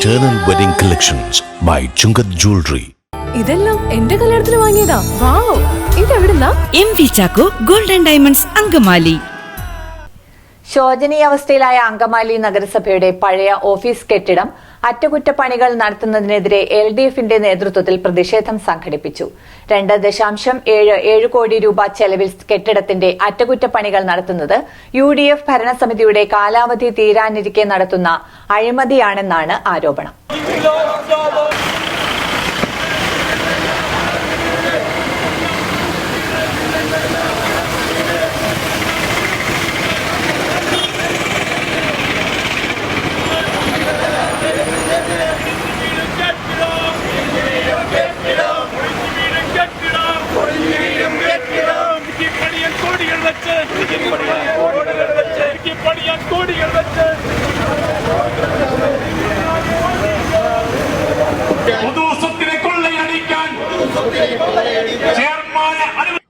Eternal Wedding Collections by Chungat Jewelry. ഇതെല്ലാം എന്റെ കല്യാണത്തിന് വാങ്ങിയതാ. Wow. ഇതെവിടുന്നാ? M V Chacko golden diamonds Angamaly. ശോചനീയാവസ്ഥയിലായ Angamaly നഗരസഭയുടെ പഴയ ഓഫീസ് കെട്ടിടം അറ്റകുറ്റപ്പണികൾ നടത്തുന്നതിനെതിരെ എൽ ഡി എഫിന്റെ നേതൃത്വത്തിൽ പ്രതിഷേധം സംഘടിപ്പിച്ചു. രണ്ട് ദശാംശം ഏഴ് ഏഴ് കോടി രൂപ ചെലവിൽ കെട്ടിടത്തിന്റെ അറ്റകുറ്റപ്പണികൾ നടത്തുന്നത് യു ഡി എഫ് ഭരണസമിതിയുടെ കാലാവധി തീരാനിരിക്കെ നടത്തുന്ന അഴിമതിയാണെന്നാണ് ആരോപണം.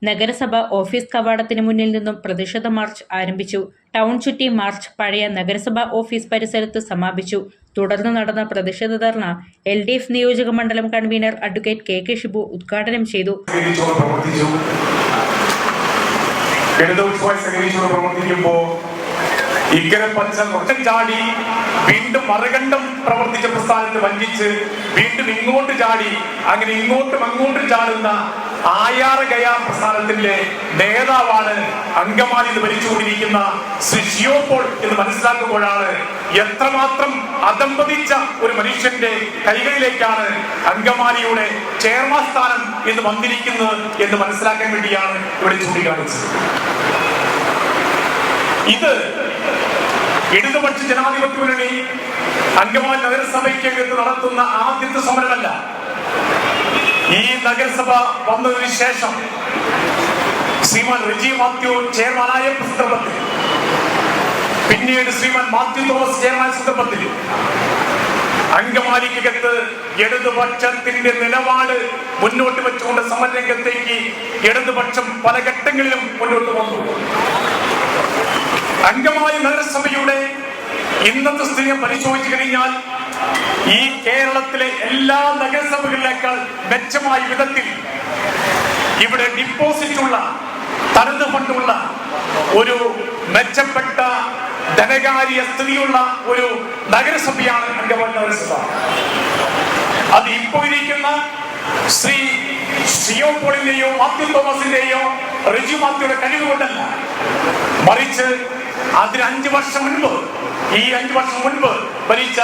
നഗരസഭ ഓഫീസ് കവാടത്തിന് മുന്നിൽ നിന്നും പ്രതിഷേധ മാർച്ച് ആരംഭിച്ചു. ടൗൺ ചുറ്റി മാർച്ച് പഴയ നഗരസഭ ഓഫീസ് പരിസരത്ത് സമാപിച്ചു. തുടർന്ന് നടന്ന പ്രതിഷേധ ധർണ എൽ ഡി എഫ് നിയോജക മണ്ഡലം convener advocate K K Shibu ഉദ്ഘാടനം ചെയ്തു. സഹകരിച്ചുകൊണ്ട് ഇക്കരെ പച്ച കുറച്ചും ചാടി വീണ്ടും മറുകണ്ഠം പ്രവർത്തിച്ച പ്രസ്ഥാനത്ത് വഞ്ചിച്ച് വീണ്ടും ഇങ്ങോട്ട് ചാടി അങ്ങനെ ഇങ്ങോട്ടും അങ്ങോട്ടും ചാടുന്ന ആയാറ് ഗയാ പ്രസ്ഥാനത്തിന്റെ നേതാവാണ് അങ്കമാലി എന്ന് ഭരിച്ചുകൊണ്ടിരിക്കുന്ന ശ്രീ എന്ന് മനസ്സിലാക്കുമ്പോഴാണ് എത്രമാത്രം അതമ്പതിച്ച ഒരു മനുഷ്യന്റെ കൈകളിലേക്കാണ് അങ്കമാലിയുടെ ചെയർമാൻ സ്ഥാനം എന്ന് വന്നിരിക്കുന്നത് എന്ന് മനസ്സിലാക്കാൻ വേണ്ടിയാണ് ഇവിടെ ചൂണ്ടിക്കാണിച്ചത്. ഇത് ഇടതുപക്ഷ ജനാധിപത്യ മുന്നണി അങ്കമാലി നഗരസഭയ്ക്കകത്ത് നടത്തുന്ന ആദ്യത്തെ സമരമല്ല. ഈ നഗരസഭ വന്നതിന് ശേഷം ശ്രീമാൻ റിജി മാത്യു ചെയർമാനായ സന്ദർഭത്തിൽ പിന്നീട് ശ്രീമാൻ മാത്യു തോമസ് ചെയർമാൻ സന്ദർഭത്തിൽ അങ്കമാലിക്കകത്ത് ഇടതുപക്ഷത്തിന്റെ നിലപാട് മുന്നോട്ട് വെച്ചുകൊണ്ട് സമരരംഗത്തേക്ക് ഇടതുപക്ഷം പല ഘട്ടങ്ങളിലും മുന്നോട്ട് വന്നു. അങ്കമാലി നഗരസഭയുടെ ഇന്നത്തെ സ്ഥിതി പരിശോധിച്ചു കഴിഞ്ഞാൽ ഈ കേരളത്തിലെ എല്ലാ നഗരസഭകളിലേക്കാൾ മെച്ചമായ വിധത്തിൽ ഇവിടെ ഡിപ്പോസിറ്റ് ഉള്ള തനത് ഫണ്ടുള്ള ഒരു മെച്ചപ്പെട്ട ധനകാര്യ സ്ഥിതിയുള്ള ഒരു നഗരസഭയാണ് അങ്കമാലി നഗരസഭ. അത് ഇപ്പോൾ ഇരിക്കുന്ന ശ്രീ സിയോ പോളിന്റെയോ മാത്യു തോമസിന്റെയോ റിജു മാത്യുടെ കഴിവ് കൊണ്ടല്ല മറിച്ച് അതിന് അഞ്ചു വർഷം മുൻപ് ഈ അഞ്ചു വർഷം മുൻപ് ഭരിച്ച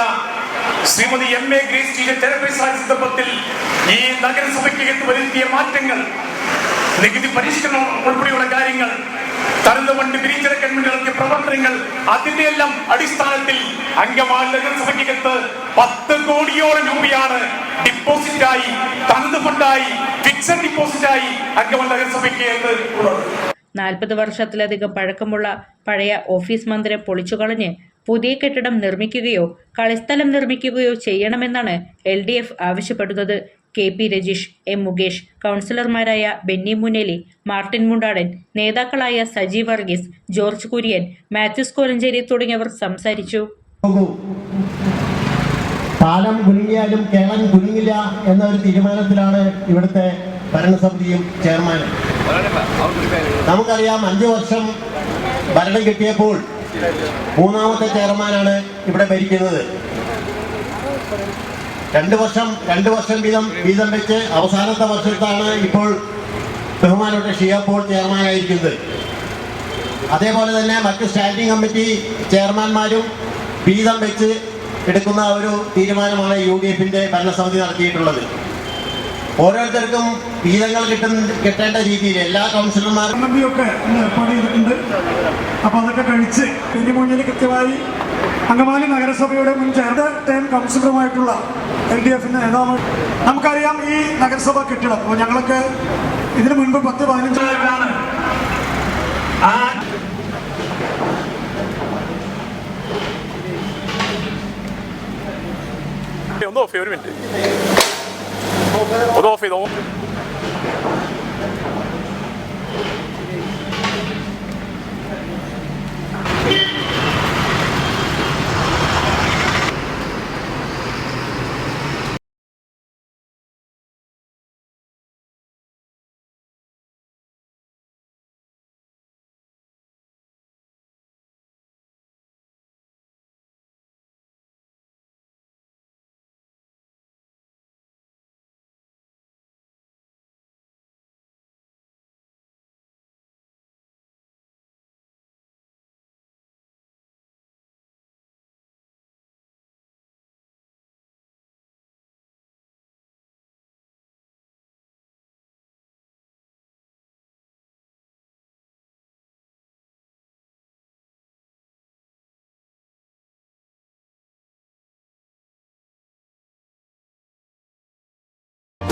Shrimati M A Grace chairperson സന്ദർഭത്തിൽ ഈ നഗരസഭയ്ക്കകത്ത് വരുത്തിയ മാറ്റങ്ങൾ നികുതി പരിഷ്കരണം ഉൾപ്പെടെയുള്ള കാര്യങ്ങൾ തനത് ഫണ്ട് പിരിച്ചെടുക്കാൻ വേണ്ടി നടത്തിയ പ്രവർത്തനങ്ങൾ അതിന്റെ എല്ലാം അടിസ്ഥാനത്തിൽ അങ്കമാലി നഗരസഭയ്ക്കകത്ത് പത്ത് കോടിയോളം രൂപയാണ് ഡിപ്പോസിറ്റായി തനത് ഫണ്ടായി ഫിക്സഡ് ഡിപ്പോസിറ്റായി അങ്കമാലി നഗരസഭയ്ക്ക് ഉള്ളത്. നാൽപ്പത് വർഷത്തിലധികം പഴക്കമുള്ള പഴയ ഓഫീസ് മന്ദിരം പൊളിച്ചുകളഞ്ഞ് പുതിയ കെട്ടിടം നിർമ്മിക്കുകയോ കളിസ്ഥലം നിർമ്മിക്കുകയോ ചെയ്യണമെന്നാണ് എൽ ഡി എഫ് ആവശ്യപ്പെടുന്നത്. K P Rajeesh M Mukesh കൗൺസിലർമാരായ ബെന്നി മുനേലി മാർട്ടിൻ മുണ്ടാടൻ നേതാക്കളായ സജി വർഗീസ് ജോർജ് കുര്യൻ മാത്യൂസ് കോലഞ്ചേരി തുടങ്ങിയവർ സംസാരിച്ചു. പാലം കേളൻ കുലുങ്ങില്ല എന്ന ഒരു തീരുമാനത്തിലാണ് ഇവിടുത്തെ ഭരണസമിതിയും ചെയർമാനും. നമുക്കറിയാം അഞ്ചു വർഷം ഭരണം കിട്ടിയപ്പോൾ മൂന്നാമത്തെ ചെയർമാനാണ് ഇവിടെ ഭരിക്കുന്നത്. രണ്ട് വർഷം രണ്ട് വർഷം വീതം വീതം വെച്ച് അവസാനത്തെ വർഷത്താണ് ഇപ്പോൾ ബഹുമാനപ്പെട്ട ഷിയപ്പോൾ ചെയർമാനായിരിക്കുന്നത്. അതേപോലെ തന്നെ മറ്റ് സ്റ്റാൻഡിംഗ് കമ്മിറ്റി ചെയർമാൻമാരും വീതം വെച്ച് എടുക്കുന്ന ഒരു തീരുമാനമാണ് യു ഡി എഫിന്റെ ഭരണസമിതി നടത്തിയിട്ടുള്ളത്. ഓരോരുത്തർക്കും വീതങ്ങൾ കിട്ടുന്ന കിട്ടേണ്ട രീതിയിൽ എല്ലാ കൗൺസിലർമാരും ഒക്കെ ഏർപ്പാട് ചെയ്തിട്ടുണ്ട്. അപ്പോൾ അതൊക്കെ കഴിച്ച് മുന്നിൽ കൃത്യമായി അങ്കമാലി നഗരസഭയുടെ മുൻ ചേർന്ന ടൈം കൗൺസിലറുമായിട്ടുള്ള എൽ ഡി എഫിന്റെ നേതാവ്. നമുക്കറിയാം ഈ നഗരസഭ കെട്ടിടം. അപ്പോൾ ഞങ്ങളൊക്കെ ഇതിനു മുൻപ് പത്ത് പതിനഞ്ച് ഒന്നോ ഫേവർ ഒരു മിനിറ്റ് ഒന്ന് ഓഫ് ചെയ്തോ